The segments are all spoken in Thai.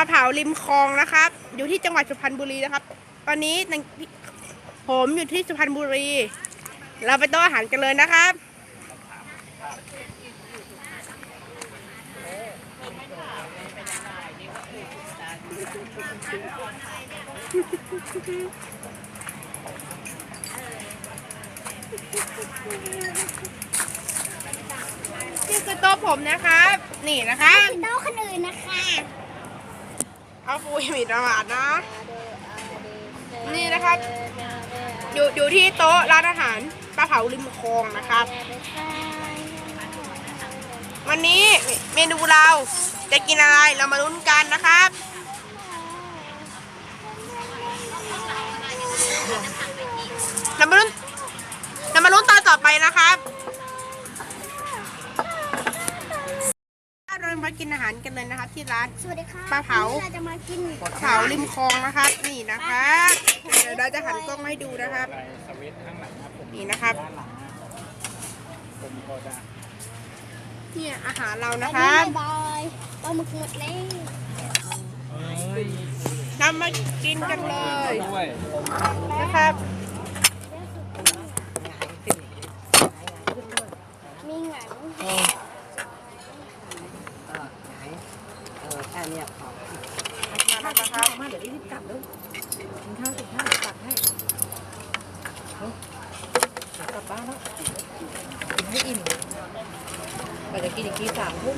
าเผาริมคลองนะครับ อยู่ที่จังหวัดสุพรรณบุรีนะครับ ตอนนี้ผมอยู่ที่สุพรรณบุรี เราไปโต๊ะอาหารกันเลยนะครับนี่คือโต๊ะผมนะครับ นี่นะครับโต๊ะคนอื่นนะคะ เอาฟูยมีประมาทนะ นี่นะครับ อยู่อยู่ที่โต๊ะร้านอาหารปลาเผาริมคลองนะครับ วันนี้เมนูเราจะกินอะไรเรามาลุ้นกันนะครับเรามาลุ้นเรามาลุ้นตอนต่อไปนะครับ กินอาหารกันเลยนะครับที่ร้าน สวัสดีค่ะปลาเผา วันนี้เราจะมากินเผาริมคลองนะครับนี่นะครับเดี๋ยวเราจะหันกล้องให้ดูนะครับไปสวิตช์ข้างหลังครับผมนี่นะครับ ด้านหลังนะผมก็จะเนี่ยอาหารเราบานะยครับบายปลาหมึกหมดแล้วเอ้ยนำมากินกันเลยด้วยนะครับ มีหงัง เออไหนเออแค่เนี้ยพอมาแล้วนะครับมาเดี๋ยวรีบกลับเลยกินข้าวกินข้าวตักให้เฮ้ยกลับบ้านแล้วกินให้อิ่มไปจะกินอีกทีสามทุ่ม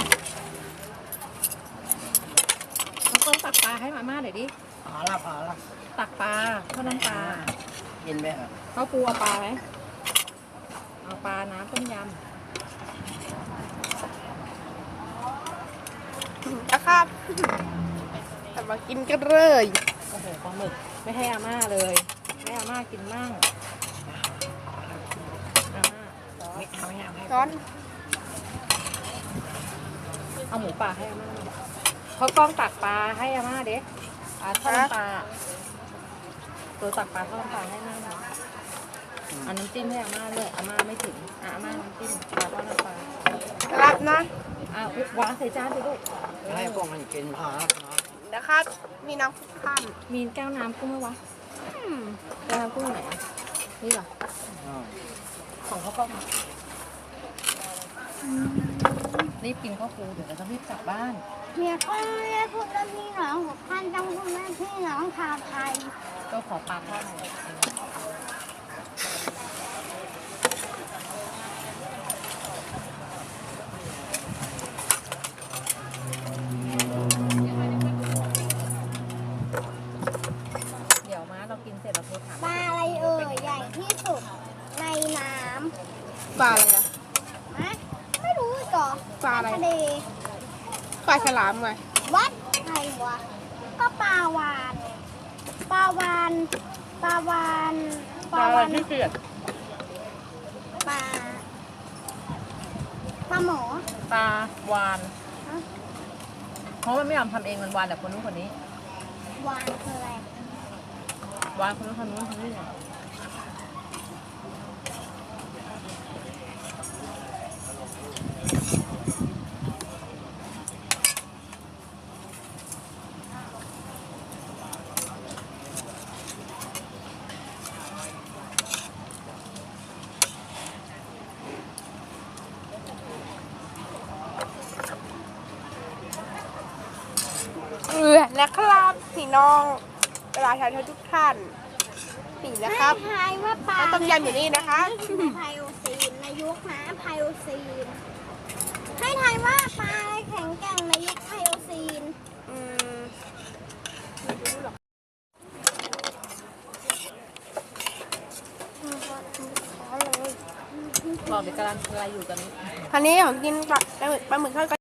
น้องต้นตักปลาให้มาม่าหน่อยดิพอละพอละตักปลาข้าวน้ำปลากินไปเถอะข้าวปูเอาปลาไหมเอาปลาน้ำต้มยน ครับแต่มากินกันเลยำโอ้โหปลาหมึกไม่ให้อาม่าเลยให้อาม่ากินมั่งอาม่าไม่เอาไม่เอาให้ร้อนเอาหมูป่าให้อาม่าเขากล้องตักปลาให้อาม่าเด็กปลาทอดน้ำปลาตัวตักปลาทอดน้ำปลาให้อาม่าหน่อย เอาน้ำจิ้มให้อาม่าด้วยอาม่าไม่ถึงอะอาม่าน้ำจิ้มปลาทอดน้ำปลารับนะอะวางใส่จานสิลูกให้พวกมันกินพอละพอนะครับ มีน้ำคุกข้ามมีแก้วน้ำกุ้งไหมวะอืมแก้วน้ำกุ้งไหนอะนี่เหรออ้าวของเขาก็มารีบกินข้าวฟูเดี๋ยวเราจะรีบกลับบ้านเมียก็ไม่ได้พูดเรื่องพี่น้องของท่านต้องพูดเรื่องพี่น้องชาวไทยก็ขอปลาทอดหน่ อะไรเอ่ยใหญ่ที่สุดในน้ปลาอะไรอะำนะไม่รู้ก่อปลาอะไรทะเลปลาฉลามไงวัดไทยวะก็ปลาวานปลาวานปลาวานปลาวานที่เกิดปลาปลาหมอ ปลาวานฮะ เพราะมันไม่ยอมทำเองมันวานแต่คนนู้นคนนี้วานคืออะไร วานคนนู้นคนนู้นคนนี้เนี่ยเออนะครับพี่น้อง เวลาทานทุกท่านนี่นะครับให้ทายว่าปลาแล้วต้มยำอยู่นี่นะคะไพโอซีนในยุคนะไพโอซีน ให้ทายว่าปลาอะไรแข็งแกร่งในยุคไพโอซีนอืมบอกเด็กกำลังอะไรอยู่กันคราวนี้ของกินปลาปลาหมึกปลาหมึกทอด